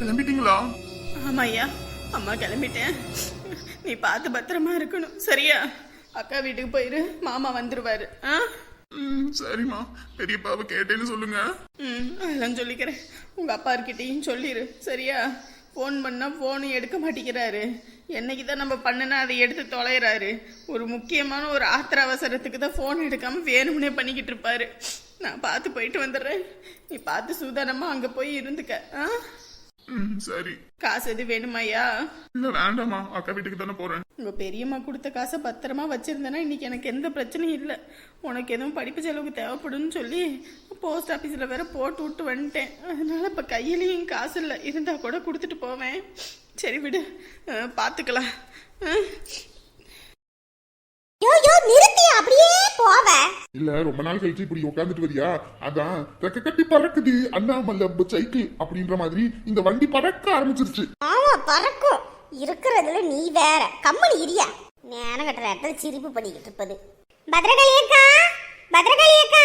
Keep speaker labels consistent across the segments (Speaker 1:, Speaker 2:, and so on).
Speaker 1: கிளம்பிட்டீங்களா?
Speaker 2: ஆமா ஐயா அம்மா கிளம்பிட்டேன். நீ பார்த்து பத்திரமா இருக்கணும் சரியா? அக்கா வீட்டுக்கு போயிரு மாமா வந்துருவாரு. ஆ?
Speaker 1: ம் சரிம்மா. பெரியப்பாவை கேட்டேன்னு சொல்லுங்க.
Speaker 2: ம் அதெல்லாம் சொல்லிக்கிறேன். உங்க அப்பா இருக்கிட்டையும் சொல்லிடு சரியா? ஃபோன் பண்ணா ஃபோனும் எடுக்க மாட்டேங்கிறாரு. என்னைக்கு தான் நம்ம பண்ணுனா அதை எடுத்து தொலைகிறாரு ஒரு முக்கியமான ஒரு ஆத்திர அவசரத்துக்கு தான் ஃபோன் எடுக்காம வேணும்னே பண்ணிக்கிட்டு இருப்பாரு. நான் பார்த்து போயிட்டு வந்துடுறேன். நீ பார்த்து சூதானமா அங்கே போய் இருந்துக்க ஆ?
Speaker 1: ம் சரி.
Speaker 2: காசு எது வேணுமாய்யா?
Speaker 1: இல்ல வேண்டாம்மா. அக்கா வீட்டுக்கு தானே போறேன்.
Speaker 2: உங்க பெரியம்மா கொடுத்த காசை பத்திரமா வச்சிருந்தேன்னா இன்னைக்கு எனக்கு எந்த பிரச்சனையும் இல்லை. உனக்கு எதுவும் படிப்பு செலவுக்கு தேவைப்படும்னு சொல்லி போஸ்ட் ஆஃபீஸில் வேற போட்டு விட்டு வந்துட்டேன். அதனால இப்போ கையிலையும் காசு இல்லை. இருந்தா கூட கொடுத்துட்டு போவேன். சரி விடு. பார்த்துக்கலாம்.
Speaker 3: யோ யோ நிறுத்தி அப்படியே போவ.
Speaker 4: இல்ல ரொம்ப நாள் கழிச்சு இப்படி உட்காந்துட்டு வரியா? அதான் ரெக்க கட்டி பறக்குது. அண்ணாமல்ல சைக்கிள் அப்படின்ற மாதிரி இந்த வண்டி பறக்க ஆரம்பிச்சிருச்சு.
Speaker 3: ஆமா பறக்கும். இருக்கிறதுல நீ வேற. கம்மனி இரியா. நேரம் கட்டுற இடத்துல சிரிப்பு பண்ணிக்கிட்டு இருப்பது. பத்ரகாளி அக்கா பத்ரகாளி அக்கா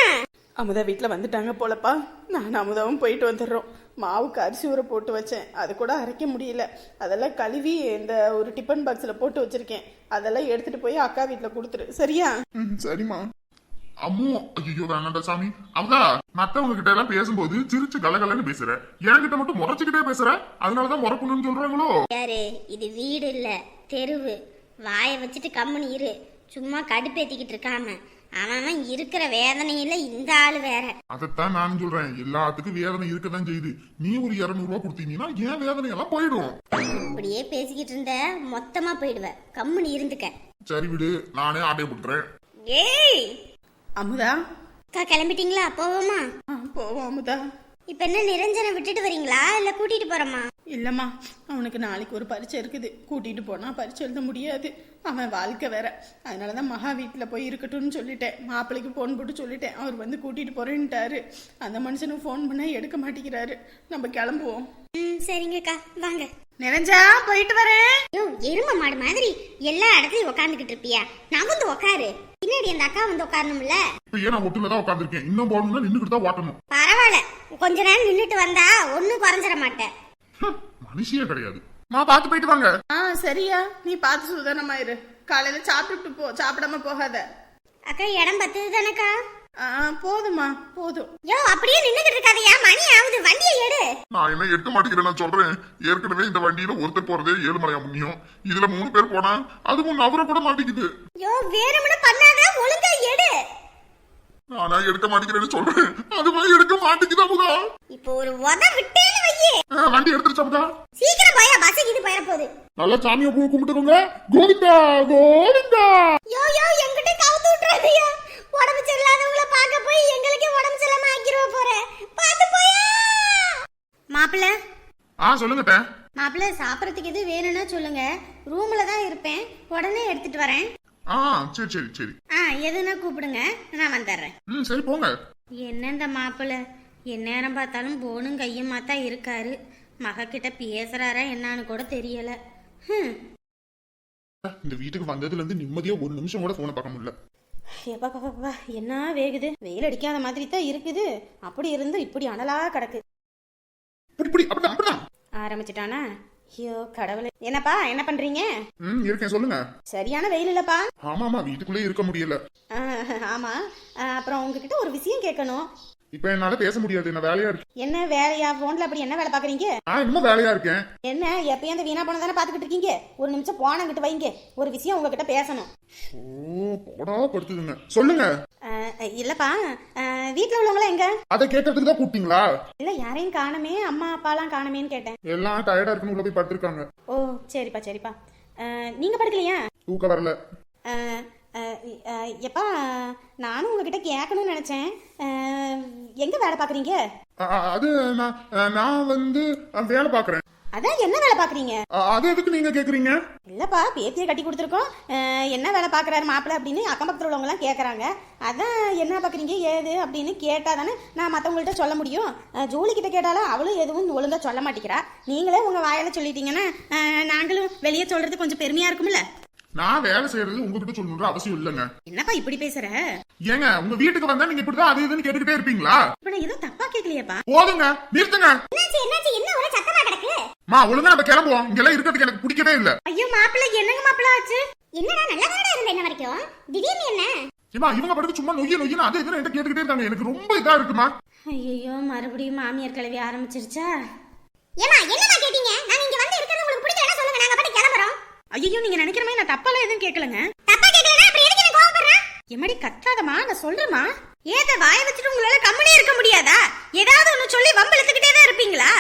Speaker 2: அமுதா வீட்டில் வந்துட்டாங்க போலப்பா. நான் அமுதாவும் போயிட்டு வந்துடுறோம். மாவுக்கு அரிசி ஊற போட்டு வச்சேன். அது கூட அரைக்க முடியல. அதெல்லாம் கழுவி இந்த ஒரு டிஃபன் பாக்ஸில் போட்டு வச்சிருக்கேன். அதெல்லாம் எடுத்துட்டு போய் அக்கா வீட்டில் கொடுத்துரு. சரியா?
Speaker 4: ம், சரிம்மா.
Speaker 1: அம்மோ ஐயோ வேணாண்டா சாமி. அவதா மத்தவங்க கிட்ட எல்லாம் பேசும்போது சிரிச்சு கலகலன்னு பேசுற. என்கிட்ட மட்டும் முறைச்சுக்கிட்டே பேசுற. அதனாலதான் முறக்கணும்னு சொல்றாங்களோ?
Speaker 3: யாரு இது வீடு இல்ல தெருவு. வாயை வச்சுட்டு கம்முனு இரு. சும்மா கடுப்பேத்திக்கிட்டு இருக்காம. அவன் இருக்கிற வேதனையில இந்த ஆளு வேற.
Speaker 1: அதைத்தான் நான் சொல்றேன். எல்லாத்துக்கும் வேதனை இருக்கதான் செய்யுது. நீ ஒரு இருநூறு ரூபா கொடுத்தீங்கன்னா ஏன் வேதனை எல்லாம் போயிடும்.
Speaker 3: இப்படியே பேசிக்கிட்டு இருந்த மொத்தமா போயிடுவ. கம்முனு இருந்துக்க.
Speaker 1: சரி விடு நானே ஆட்டை போட்டுறேன்.
Speaker 3: ஏய்!
Speaker 2: அமுதா?
Speaker 3: அக்கா கிளம்பிட்டீங்களா? போவோமா?
Speaker 2: ஆ போவோம் அமுதா.
Speaker 3: இப்ப என்ன நிரஞ்சனை விட்டுட்டு வரீங்களா? இல்ல கூட்டிட்டு போறோமா?
Speaker 2: இல்லைம்மா அவனுக்கு நாளைக்கு ஒரு பரீட்சை இருக்குது. கூட்டிகிட்டு போனால் பரீட்சை எழுத முடியாது. அவன் வாழ்க்கை வேற. அதனால தான் மகா வீட்டில் போய் இருக்கட்டும்னு சொல்லிட்டேன். மாப்பிள்ளைக்கு ஃபோன் போட்டு சொல்லிட்டேன். அவர் வந்து கூட்டிகிட்டு போகிறேன்ட்டாரு அந்த மனுஷனுக்கு ஃபோன் பண்ணால் எடுக்க மாட்டேங்கிறாரு. நம்ம கிளம்புவோம்.
Speaker 3: ம் சரிங்கக்கா. வாங்க.
Speaker 2: நிறைஞ்சா போயிட்டு வரேன்.
Speaker 3: யோ எரும மாடு மாதிரி. எல்லா இடத்துலயும் உட்காந்துக்கிட்டு இருப்பியா? நான் வந்து உட்காரு பின்னாடி அந்த அக்கா வந்து உட்காரணும்ல?
Speaker 1: இப்ப ஏன் நான் ஒட்டுல தான் உட்காந்துருக்கேன் இன்னும் போகணும்னா நின்னுக்கிட்டு தான் ஓட்டணும்.
Speaker 3: பரவாயில்ல. கொஞ்ச நேரம் நின்னுட்டு வந்தா ஒன்னும் குறைஞ்சிட மாட்டேன்.
Speaker 1: மனுஷியே கிடையாது. நான் பார்த்து போயிட்டு வாங்க.
Speaker 2: ஆ சரியா. நீ பார்த்து சுதானமாயிரு காலையில் சாப்பிட்டுட்டு போ சாப்பிடாம போகாத.
Speaker 3: அக்கா இடம் பத்துது தானக்கா
Speaker 2: போதுமா போதும்.
Speaker 3: யோ அப்படியே நின்னுகிட்டு இருக்காதயா. மணி ஆகுது. வண்டியை எடு.
Speaker 1: நான் என்ன எடுக்க மாட்டேங்கிறேன் நான் சொல்றேன். ஏற்கனவே இந்த வண்டியில ஒருத்தர் போறதே ஏழு மலையா முன்னியும் இதுல மூணு பேர் போனா அதுவும் நவர கூட மாட்டேங்குது
Speaker 3: யோ வேணும்னு பண்ணாத. ஒழுங்கா எடு.
Speaker 1: நானா எடுக்க மாட்டேங்கிறேன்னு சொல்றேன். அதுவே எடுக்க மாட்டேங்குது அமுதா
Speaker 3: இப்போ ஒரு உத விட்டேன்னு வையே.
Speaker 1: ஆ, வண்டி எடுத்துருச்சு அமுதா
Speaker 3: சீக்கிரம் போயா. பஸ் இது போயிட போகுது.
Speaker 4: நல்லா சாமியை பூ கும்பிட்டுக்கோங்க. கோவிந்தா கோவிந்தா.
Speaker 3: யோ யோ எங்கிட்ட கவுத்து விட்டுறாதயா உடம்பு சரியில்லாதவங்கள பார்க்க போய் எங்களுக்கே உடம்பு சரியில்லாம ஆக்கிருவ போறேன் பார்த்து போயா! மாப்பிள்ள.
Speaker 1: ஆ சொல்லுங்க.
Speaker 3: மாப்பிள்ள சாப்பிட்றதுக்கு எது வேணும்னா சொல்லுங்க. ரூம்ல தான் இருப்பேன். உடனே எடுத்துட்டு வரேன்.
Speaker 1: ஆ சரி சரி சரி.
Speaker 3: ஆ எதுனா கூப்பிடுங்க. நான் வந்துடுறேன்
Speaker 1: ம் சரி போங்க.
Speaker 3: என்ன இந்த மாப்பிள்ள எந்நேரம் பார்த்தாலும் போனும் கையுமா தான் இருக்காரு. மக கிட்ட பேசுறாரா என்னன்னு கூட தெரியல.
Speaker 4: இந்த வீட்டுக்கு வந்ததுல இருந்து நிம்மதியா ஒரு நிமிஷம் கூட போன பார்க்க முடியல.
Speaker 2: எப்பா என்ன வேகுது? வெயில் அடிக்காத மாதிரி தான் இருக்குது. அப்படி இருந்து இப்படி அனலா கிடக்கு. ஆரம்பிச்சிட்டானா? ஐயோ கடவுளே. என்னப்பா என்ன பண்றீங்க?
Speaker 4: ம் இருக்கேன் சொல்லுங்க.
Speaker 2: சரியான வெயில் இல்லப்பா?
Speaker 4: ஆமா ஆமா வீட்டுக்குள்ளே இருக்க முடியல.
Speaker 2: ஆமா. அப்புறம் உங்ககிட்ட ஒரு விஷயம் கேட்கணும்.
Speaker 4: இப்ப என்னால பேச முடியாது நான் வேலையா இருக்கேன்
Speaker 2: என்ன வேலையா? போன்ல அப்படி என்ன வேலை பாக்குறீங்க
Speaker 4: நான் இன்னும் வேலையா இருக்கேன்.
Speaker 2: என்ன எப்பயும் அந்த வீணா போன தானே பாத்துக்கிட்டு இருக்கீங்க? ஒரு நிமிஷம் போனங்கிட்டு வைங்க. ஒரு விஷயம் உங்ககிட்ட பேசணும்.
Speaker 4: போடா படுத்துதுங்க சொல்லுங்க.
Speaker 2: இல்லப்பா. வீட்ல உள்ளவங்களாம் எங்க?
Speaker 4: அதை கேட்கறதுக்கு தான் கூப்பிட்டீங்களா?
Speaker 2: இல்ல யாரையும் காணமே. அம்மா அப்பாலாம் காணமேன்னு கேட்டேன்.
Speaker 4: எல்லாம் டயர்டா இருக்குன்னு உள்ள போய் படுத்திருக்காங்க.
Speaker 2: ஓ சரிப்பா சரிப்பா. நீங்க படுக்கலையா?
Speaker 4: தூக்கம் வரல.
Speaker 2: எப்பா நானும் உங்ககிட்ட கேட்கணும்னு நினைச்சேன். எங்க வேலை
Speaker 4: அ- அது நான் நான் வந்து வேலை பாக்குறேன்
Speaker 2: அதான் என்ன வேலை பாக்குறீங்க
Speaker 4: அ- அது எதுக்கு நீங்க கேக்குறீங்க?
Speaker 2: இல்லப்பா பேத்தியை கட்டி கொடுத்துருக்கோம். என்ன வேலை பார்க்குறாரு மாப்பிள்ளை அப்படின்னு அக்கம் பக்கத்தில் உள்ளவங்கலாம் கேட்குறாங்க அதான் என்ன பார்க்குறீங்க ஏது அப்படின்னு கேட்டால் தானே நான் மற்றவங்கள்ட்ட சொல்ல முடியும். அஹ், ஜூலி கிட்ட கேட்டாலும் அவளும் எதுவும் ஒழுங்காக சொல்ல மாட்டேங்கிறா. நீங்களே உங்கள் வாயால் சொல்லிட்டீங்கன்னா நாங்களும் வெளியே சொல்கிறது கொஞ்சம் பெருமையாக இருக்கும்ல?
Speaker 1: நான் வேலை செய்யறது உங்ககிட்ட சொல்லணுன்ற அவசியம் இல்லைங்க.
Speaker 2: என்னப்பா இப்படி பேசுற?
Speaker 1: ஏங்க உங்க வீட்டுக்கு வந்தா நீங்க இப்படிதான் அது இதுன்னு கேட்டுக்கிட்டே இருப்பீங்களா?
Speaker 2: இப்ப நான் ஏதோ தப்பா கேட்கலையாப்பா
Speaker 1: போதுங்க நிறுத்துங்க.
Speaker 3: என்னாச்சு என்னாச்சு? என்ன ஒரே சத்தமா கிடக்கு?
Speaker 1: மா ஒழுங்கா நம்ம கிளம்புவோம். இங்கெல்லாம் இருக்கிறதுக்கு எனக்கு பிடிக்கவே இல்ல.
Speaker 2: ஐயோ மாப்பிள்ளை என்னங்க மாப்பிள்ளை ஆச்சு?
Speaker 3: என்னடா நல்லதானடா இருந்த என்ன வரைக்கும்? திடீர்னு என்ன?
Speaker 1: ஏமா இவங்க படுத்து சும்மா நொய்ய நொய்யன்னு அது இதுன்னு என்கிட்ட கேட்டுக்கிட்டே இருக்காங்க. எனக்கு ரொம்ப இதா இருக்குமா?
Speaker 2: ஐயோ மறுபடியும் மாமியார் கிளவி ஆரம்பிச்சிருச்சா?
Speaker 3: ஏமா என்னமா கேட்டீங்க? நாங்க இங்க வந்து இருக்கிறது உங்களுக்கு பிடிக்கலன்னா சொல்லுங்க நாங்க பாட்டு கிளம்புறோம்
Speaker 2: ஐயோ நீங்க நினைக்கிற மாதிரி நான் தப்பாலாம் எதுவும் கேட்கலங்க.
Speaker 3: தப்பா கேட்கலனா அப்புறம் எதுக்கு எனக்கு கோவப்படுறேன்?
Speaker 2: எம்மடி கத்தாதமா நான் சொல்றேமா ஏத வாய வச்சுட்டு உங்களால கம்முனே இருக்க முடியாதா? ஏதாவது ஒண்ணு சொல்லி வம்பு இழுத்துக்கிட்டே தான் இருப்பீங்களா?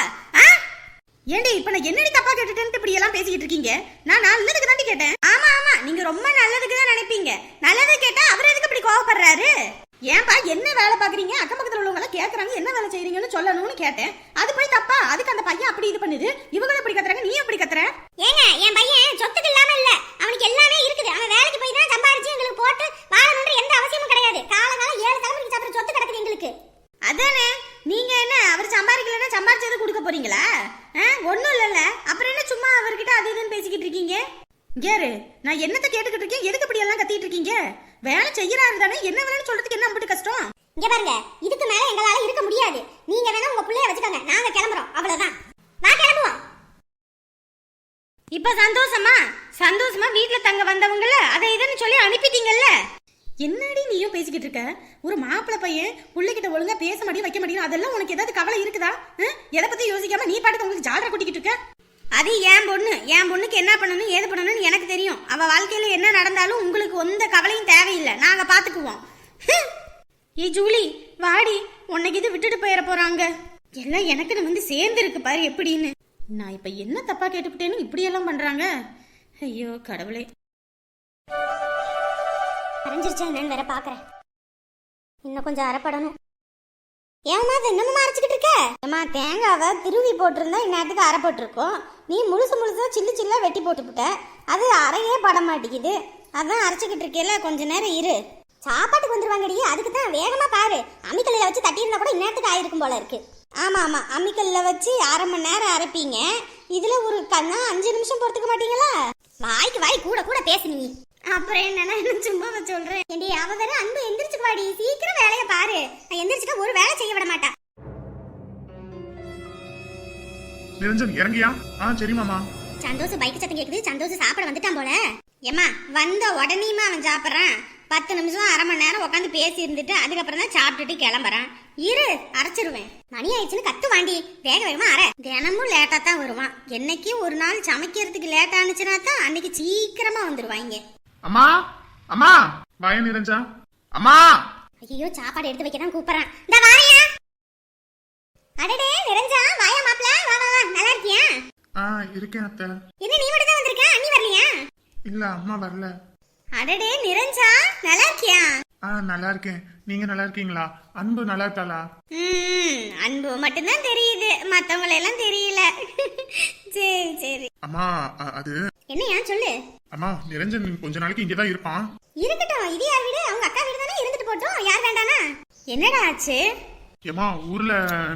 Speaker 2: ஏண்டி இப்ப நான் என்னடி தப்பா கேட்டுட்டேன்ட்டு இப்படி எல்லாம் பேசிக்கிட்டு இருக்கீங்க? நான் நல்லதுக்கு தாண்டி கேட்டேன். ஆமா ஆமா நீங்க ரொம்ப நல்லதுக்கு தான் நினைப்பீங்க. நல்லது கேட்டா அவர் எதுக்கு இப்படி கோவப்படுறாரு? ஏன்பா என்ன வேலை பாக்குறீங்க அக்கம் பக்கத்துல உள்ளவங்க கேக்குறாங்க என்ன வேலை செய்றீங்கன்னு சொல்லணும்னு கேட்டேன். அது போய் தப்பா? அதுக்கு அந்த பையன் அப்படி இது பண்ணுது. இவங்களும் இப்படி கத்துறாங்க நீ எப்படி கத்துற?
Speaker 3: ஏங்க என் பையன் சொத்துக்கு இல்லாம இல்ல. அவனுக்கு எல்லாமே இருக்குது. அவன் வேலைக்கு போய் தான் சம்பாரிச்சு எங்களுக்கு போட்டு வாழணுன்ற எந்த அவசியமும் கிடையாது. காலங்காலம் ஏழு தலைமுறைக்கு சாப்பிட சொத்து கிடக்குது எங்களுக்கு.
Speaker 2: அதானே? நீங்க என்ன அவர் சம்பாதிக்கலன்னா சம்பாரிச்சதை கொடுக்க போறீங்களா? ஒன்றும் இல்லைல்ல. அப்புறம் என்ன சும்மா அவர்கிட்ட அது இதுன்னு பேசிக்கிட்டு இருக்கீங்க? கேரு நான் என்னத்த கேட்டுக்கிட்டு இருக்கேன்? எதுக்கு இப்படி எல்லாம் கத்திட்டு இருக்கீங்க? வேலை செய்யறாரு தானே என்ன வேலைன்னு சொல்றதுக்கு என்ன அப்படி கஷ்டம்?
Speaker 3: இங்க பாருங்க இதுக்கு மேல எங்களால இருக்க முடியாது. நீங்க வேணா உங்க பிள்ளைய வச்சுக்கோங்க நாங்க கிளம்புறோம் அவ்வளவுதான். வா கிளம்புவோம்.
Speaker 2: இப்ப சந்தோஷமா? சந்தோஷமா வீட்ல தங்க வந்தவங்கள அதை இதுன்னு சொல்லி அனுப்பிட்டீங்கல்ல? என்னடி நீயும் பேசிக்கிட்டு இருக்க? ஒரு மாப்பிள்ளை பையன் பிள்ளைகிட்ட ஒழுங்கா பேச மாட்டேன் வைக்க மாட்டேன் அதெல்லாம் உனக்கு ஏதாவது கவலை இருக்குதா? எதை பத்தி யோசிக்காம நீ பாட்டுக்கு உங்களுக்கு ஜாலரா கூட்டிக்கிட்டு இருக்க? அது என் பொண்ணு. என் பொண்ணுக்கு என்ன பண்ணணும் ஏது பண்ணணும்னு எனக்கு தெரியும். அவ வாழ்க்கையில என்ன நடந்தாலும் உங்களுக்கு எந்த கவலையும் தேவையில்லை. நாங்க பாத்துக்குவோம். ஏ ஜூலி வாடி. உன்னைக்கு இது விட்டுட்டு போயிட போறாங்க. எல்லாம் எனக்குன்னு வந்து சேர்ந்து இருக்கு பாரு எப்படின்னு. நான் இப்ப என்ன தப்பா கேட்டுக்கிட்டேன்னு இப்படி எல்லாம் பண்றாங்க? ஐயோ கடவுளே.
Speaker 3: அரைஞ்சிருச்சா என்னன்னு வேற பாக்குறேன். இன்னும் கொஞ்சம் அரைப்படணும் ஏமா அது இன்னமும் அரைச்சிக்கிட்டு
Speaker 5: ஏமா தேங்காவை திருவி போட்டிருந்தா இந்நேரத்துக்கு அரை போட்டிருக்கோம். நீ முழுசு முழுசா சில்லு சில்லா வெட்டி போட்டுப்புட்ட. அது அரையே பட மாட்டேங்குது. அதான் அரைச்சிக்கிட்டு இருக்கேல கொஞ்ச நேரம் இரு.
Speaker 3: சாப்பாட்டுக்கு வந்துருவாங்கடி. அதுக்கு தான் வேகமா பாரு. அம்மிக்கல்லில் வச்சு தட்டியிருந்தா கூட இந்நேரத்துக்கு ஆயிருக்கும் போல இருக்கு.
Speaker 5: ஆமா ஆமா. அம்மிக்கல்ல வச்சு அரை மணி நேரம் அரைப்பீங்க. இதுல ஒரு கண்ணா அஞ்சு நிமிஷம் பொறுத்துக்க மாட்டீங்களா?
Speaker 3: வாய்க்கு வாய் கூட கூட பேசு நீ.
Speaker 5: அப்புறம் என்னன்னா சும்மா சொல்றேன்
Speaker 3: ஏண்டி அவ வேற அன்பு எந்திரிச்சுக்கு சீக்கிரம் வேலையை பாரு. நான் எந்திரிச்சுக்க ஒரு வேலை செய்ய விட மாட்டா.
Speaker 1: நிரஞ்சன் இறங்கியா? ஆ சரி மாமா.
Speaker 3: சந்தோஷ் பைக் சத்தம் கேக்குது. சந்தோஷ் சாப்பிட வந்துட்டான் போல.
Speaker 5: ஏம்மா வந்த உடனேயுமா அவன் சாப்பிட்றான்? பத்து நிமிஷம் அரை மணி நேரம் உட்காந்து பேசி இருந்துட்டு அதுக்கப்புறம் தான் சாப்பிட்டுட்டு கிளம்புறான். இரு அரைச்சிருவேன்.
Speaker 3: மணி ஆயிடுச்சுன்னு கத்து வாண்டி. வேக வேகமா அரை.
Speaker 5: தினமும் லேட்டாக தான் வருவான். என்னைக்கு ஒரு நாள் சமைக்கிறதுக்கு லேட் ஆனிச்சுனா தான் அன்னைக்கு சீக்கிரமா வந்துருவாங்க
Speaker 1: அம்மா அம்மா. வாய நிரஞ்சா அம்மா.
Speaker 3: ஐயோ சாப்பாடு எடுத்து வைக்க தான் கூப்பிடுறான். இந்த வாயா. அடடே நிறைஞ்சா வாயா மாப்ள வா வா வா நல்லா இருக்கியா?
Speaker 1: ஆ இருக்கேன் அத்தை.
Speaker 3: என்ன நீ மட்டும் தான் வந்திருக்க? அண்ணி வரலையா?
Speaker 1: இல்ல அம்மா வரல.
Speaker 5: அடடே நிறைஞ்சா நல்லா இருக்கியா?
Speaker 1: ஆ நல்லா இருக்கேன். நீங்க நல்லா இருக்கீங்களா? அன்பு நல்லா இருக்காளா?
Speaker 5: ம் அன்பு மட்டும்தான் தெரியுது. மற்றவங்கள எல்லாம் தெரியல. சரி சரி.
Speaker 1: அம்மா அ- அது
Speaker 3: என்னையா சொல்லு.
Speaker 1: அம்மா நிரஞ்சன் கொஞ்ச நாளைக்கு இங்கதான் இருப்பான்.
Speaker 3: இருக்கட்டும் இது யார் வீடு? அவங்க அக்கா வீடு தானே இருந்துட்டு போட்டோம் யார் வேண்டானா?
Speaker 5: என்னடா ஆச்சு?
Speaker 1: ஏமா ஊர்ல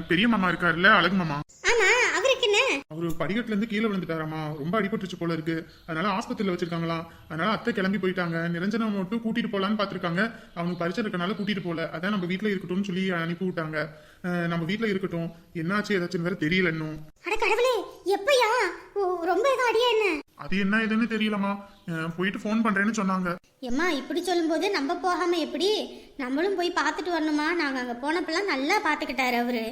Speaker 1: பெரிய மாமா இருக்காருல்ல அழகு மாமா.
Speaker 3: ஆமா அவருக்கு என்ன?
Speaker 1: அவரு படிக்கட்டுல இருந்து கீழே விழுந்துட்டாராமா. ரொம்ப அடிபட்டுருச்சு போல இருக்கு. அதனால ஆஸ்பத்திரியில வச்சிருக்காங்களாம். அதனால அத்தை கிளம்பி போயிட்டாங்க. நிரஞ்சனை மட்டும் கூட்டிட்டு போலான்னு பாத்திருக்காங்க அவனுக்கு பரிச்சை இருக்கனால கூட்டிட்டு போல. அதான் நம்ம வீட்ல இருக்கட்டும்னு சொல்லி அனுப்பி விட்டாங்க. நம்ம வீட்ல இருக்கட்டும். என்னாச்சு ஏதாச்சும் வேற தெரியல இன்னும்.
Speaker 3: அட கடவுளே எப்பயா? ஓ, ரொம்ப எதுவும் அடியா என்ன?
Speaker 1: அது என்ன ஏதுன்னு தெரியலமா அஹ் போயிட்டு ஃபோன் பண்றேன்னு சொன்னாங்க.
Speaker 5: எம்மா இப்படி சொல்லும்போது நம்ம போகாம எப்படி? நம்மளும் போய் பார்த்துட்டு வரணுமா? நாங்க அங்க போனப்பெல்லாம் நல்லா பார்த்துக்கிட்டாரு அவரு.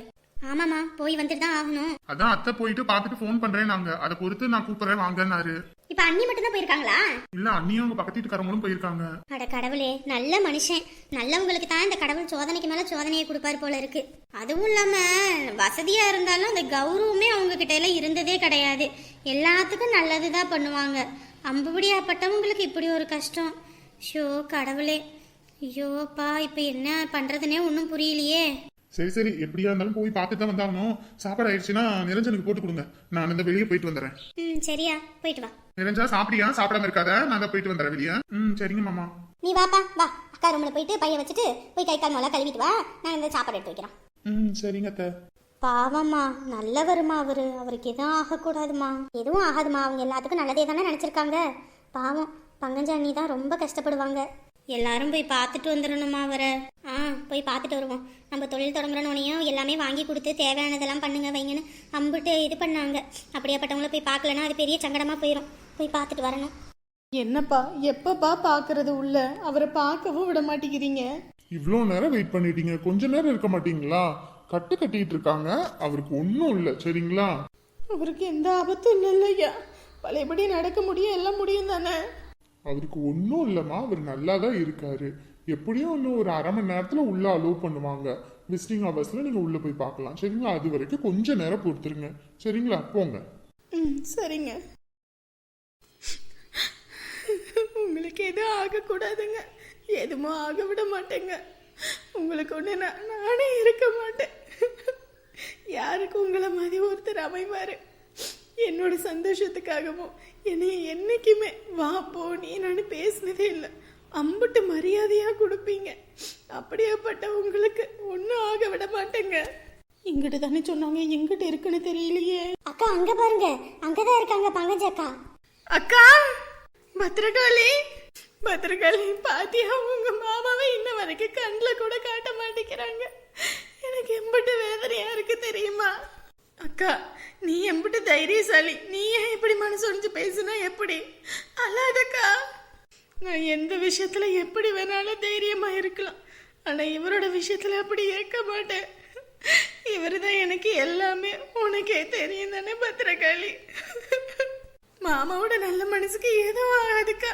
Speaker 3: ஆமாமா போய் வந்துட்டு தான் ஆகணும்.
Speaker 1: அதான் அத்தை போயிட்டு பார்த்துட்டு ஃபோன் பண்றேன் நாங்க அதை பொறுத்து நான் கூப்பிடுறேன் வாங்கன்னாரு.
Speaker 3: இப்ப அண்ணி மட்டும் தான் போயிருக்காங்களா?
Speaker 1: இல்ல அண்ணியும் அவங்க பக்கத்து வீட்டுக்காரங்களும் போயிருக்காங்க.
Speaker 3: அட கடவுளே நல்ல மனுஷன். நல்லவங்களுக்கு தான் இந்த கடவுள் சோதனைக்கு மேல சோதனையை கொடுப்பாரு போல இருக்கு.
Speaker 5: அதுவும் இல்லாம வசதியா இருந்தாலும் அந்த கௌரவமே அவங்க கிட்ட எல்லாம் இருந்ததே கிடையாது. எல்லாத்துக்கும் நல்லதுதான் பண்ணுவாங்க. அம்புபடியாப்பட்டவங்களுக்கு இப்படி ஒரு கஷ்டம். ஷோ கடவுளே. ஐயோப்பா இப்ப என்ன பண்றதுனே ஒன்றும் புரியலையே.
Speaker 1: சரி சரி எப்படியா இருந்தாலும் போய் பார்த்துட்டு தான் வந்தாகணும். சாப்பாடு ஆயிடுச்சுன்னா நிரஞ்சனுக்கு போட்டு கொடுங்க. நான் இந்த வெளியே போயிட்டு வந்துடுறேன்
Speaker 3: ம் சரியா போயிட்டு வா.
Speaker 1: நிரஞ்சா சாப்பிடியா? சாப்பிடாம இருக்காத. நான் தான் போயிட்டு வந்துடுறேன் வெளியே. ம் சரிங்க மாமா.
Speaker 3: நீ வாப்பா வா. அக்கா ரூம்ல போயிட்டு பைய வச்சுட்டு போய் கை கால் முதல்ல கழுவிட்டு வா. நான் இந்த சாப்பாடு எடுத்து வைக்கிறேன்.
Speaker 1: ம் சரிங்க அத்தை.
Speaker 5: பாவம்மா நல்லவருமா அவரு. அவருக்கு எதுவும் ஆகக்கூடாதுமா.
Speaker 3: எதுவும் ஆகாதுமா. அவங்க எல்லாத்துக்கும் நல்லதே தானே நினைச்சிருக்காங்க. பாவம் பங்கஜானி தான் ரொம்ப கஷ்டப்படுவாங்க. எல்லாரும் போய் பார்த்துட்டு வந்துடணுமா அவரை? ஆ போய் பார்த்துட்டு வருவோம். நம்ம தொழில் தொடங்குறோன்னையும் எல்லாமே வாங்கி கொடுத்து தேவையானதெல்லாம் பண்ணுங்க வைங்கன்னு அம்பிட்டு இது பண்ணாங்க. அப்படியாப்பட்டவங்கள போய் பார்க்கலன்னா அது பெரிய சங்கடமாக போயிடும் போய் பார்த்துட்டு வரணும்.
Speaker 2: என்னப்பா எப்பப்பா பார்க்கறது உள்ள? அவரை பார்க்கவும் விட மாட்டேங்கிறீங்க.
Speaker 1: இவ்வளோ நேரம் வெயிட் பண்ணிட்டீங்க. கொஞ்ச நேரம் இருக்க மாட்டீங்களா? கட்டு கட்டிட்டு இருக்காங்க. அவருக்கு ஒன்றும் இல்லை. சரிங்களா?
Speaker 2: அவருக்கு எந்த ஆபத்தும் இல்லை இல்லையா? பழையபடி நடக்க முடியும் எல்லாம் முடியும் தானே?
Speaker 1: அவருக்கு ஒன்றும் இல்லைம்மா. அவர் நல்லா தான் இருக்காரு. எப்படியும் இன்னும் ஒரு அரை மணி நேரத்தில் உள்ள அலோவ் பண்ணுவாங்க. விசிட்டிங் ஹவர்ஸில் நீங்கள் உள்ளே போய் பார்க்கலாம். சரிங்களா? அது வரைக்கும் கொஞ்ச நேரம் பொறுத்துருங்க. சரிங்களா? போங்க.
Speaker 2: ம் சரிங்க. உங்களுக்கு எதுவும் ஆகக்கூடாதுங்க. எதுவும் ஆக விட மாட்டேங்க. உங்களுக்கு ஒன்று நான் நானே இருக்க மாட்டேன். யாருக்கு உங்களை மாதிரி ஒருத்தர் அமைவார்? என்னோட சந்தோஷத்துக்காகவும் என்னை என்னைக்குமே வா போ நீ நான் பேசினதே இல்லை. அம்புட்டு மரியாதையாக கொடுப்பீங்க. அப்படியேப்பட்ட உங்களுக்கு ஒன்றும் ஆக விட மாட்டேங்க. இங்கிட்டு தானே சொன்னாங்க எங்கிட்ட இருக்குன்னு தெரியலையே.
Speaker 3: அக்கா அங்கே பாருங்க. அங்கே தான் இருக்காங்க பங்கஜக்கா
Speaker 2: அக்கா! பத்திரகாளி! பத்திரகாளி பாத்தியா உங்க மாமாவை இன்ன வரைக்கும் கண்ணில் கூட காட்ட மாட்டேங்கிறாங்க. எனக்கு எம்பிட்டு வேதனையா இருக்கு தெரியுமா? அக்கா நீ எம்பிட்டு தைரியசாலி. நீ ஏன் இப்படி மனசு ஒழிஞ்சு பேசுனா எப்படி? அல்லாதக்கா நான் எந்த விஷயத்துல எப்படி வேணாலும் தைரியமா இருக்கலாம். ஆனா இவரோட விஷயத்துல அப்படி இருக்க மாட்டேன். இவர் தான் எனக்கு எல்லாமே. உனக்கே தெரியும் தானே பத்திரகாளி. மாமாவோட நல்ல மனசுக்கு எதுவும் ஆகாதுக்கா.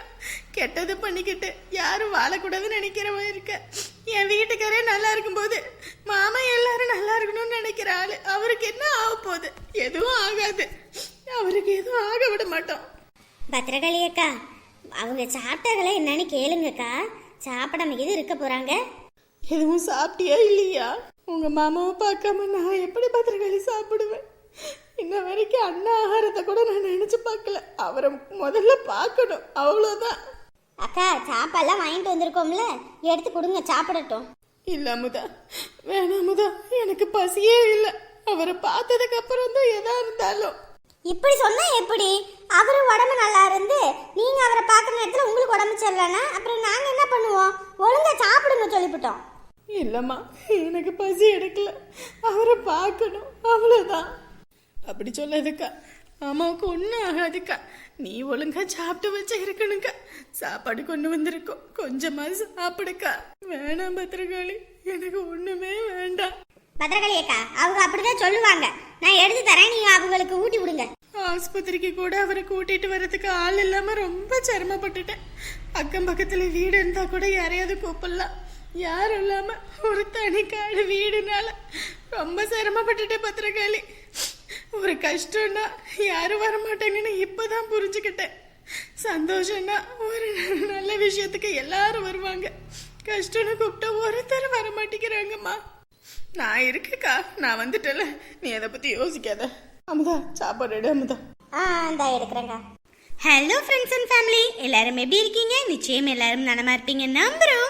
Speaker 2: கெட்டது பண்ணிக்கிட்டு யாரும் வாழக்கூடாதுன்னு நினைக்கிறவன் இருக்க. என் வீட்டுக்காரே நல்லா இருக்கும்போது மாமா எல்லாரும் நல்லா இருக்கணும்னு நினைக்கிற ஆளு அவருக்கு என்ன ஆக போகுது? எதுவும் ஆகாது. அவருக்கு எதுவும் ஆக விட மாட்டோம்.
Speaker 3: பத்திரகாளி அக்கா அவங்க சாப்பிட்டாங்களே என்னன்னு கேளுங்கக்கா. சாப்பிடாம இது இருக்க போறாங்க?
Speaker 2: எதுவும் சாப்பிட்டியா இல்லையா? உங்க மாமாவை பார்க்காம நான் எப்படி பத்திரகாளி சாப்பிடுவேன்? இன்ன வரைக்கும் அண்ணா ஆகாரத்தை கூட நான் நினைச்சு பார்க்கல. அவரை முதல்ல பார்க்கணும். அவ்வளோதான்
Speaker 3: அக்கா சாப்பாடுலாம் வாங்கிட்டு வந்திருக்கோம்ல? எடுத்து கொடுங்க சாப்பிடட்டும்.
Speaker 2: இல்ல அமுதா. வேணாம் அமுதா. எனக்கு பசியே இல்லை. அவரை பார்த்ததுக்கு அப்புறம் தான் எதா இருந்தாலும்.
Speaker 3: இப்படி சொன்னா எப்படி? அவரு உடம்பு நல்லா இருந்து நீங்க அவரை பார்க்குற நேரத்துல உங்களுக்கு உடம்பு சரியில்லைன்னா அப்புறம் நாங்க என்ன பண்ணுவோம்? ஒழுங்கா சாப்பிடுங்க சொல்லிவிட்டோம்.
Speaker 2: இல்லம்மா எனக்கு பசி எடுக்கல. அவரை பார்க்கணும். அவ்வளோதான் அப்படி சொல்லாதுக்கா. அம்மாவுக்கு ஒன்றும் ஆகாதுக்கா. நீ ஒழுங்கா சாப்பிட்டு வச்சு இருக்கணுக்கா சாப்பாடு கொண்டு வந்திருக்கோம். கொஞ்சமாவது சாப்பிடுக்கா. வேணாம் பத்திரகாளி. எனக்கு ஒண்ணுமே வேண்டாம்.
Speaker 3: பத்திரகாளி அக்கா அவங்க அப்படிதான் சொல்லுவாங்க. நான் எடுத்து தரேன் நீங்க அவங்களுக்கு ஊட்டி விடுங்க.
Speaker 2: ஆஸ்பத்திரிக்கு கூட அவரை கூட்டிட்டு வர்றதுக்கு ஆள் இல்லாம ரொம்ப சிரமப்பட்டுட்டேன். அக்கம் பக்கத்துல வீடு இருந்தா கூட யாரையாவது கூப்பிடலாம். யாரும் இல்லாம ஒரு தனிக்காடு வீடுனால ரொம்ப சிரமப்பட்டுட்டேன் பத்திரகாளி. ஒரு கஷ்டம்னா யாரும் வர இப்போ இப்பதான் புரிஞ்சுக்கிட்டேன். சந்தோஷம்னா ஒரு நல்ல விஷயத்துக்கு எல்லாரும் வருவாங்க. கஷ்டம்னு கூப்பிட்டா ஒருத்தர் வர மாட்டேங்கிறாங்கம்மா நான் இருக்கேக்கா நான் வந்துட்டல நீ அதை பத்தி யோசிக்காத. அமுதா சாப்பாடு எடு அமுதா.
Speaker 3: ஆ இந்தா எடுக்கிறேங்க ஹலோ ஃப்ரெண்ட்ஸ் அண்ட் ஃபேமிலி எல்லாரும் எப்படி இருக்கீங்க? நிச்சயம் எல்லாரும் நலமா இருப்பீங்க நம்புறோம்.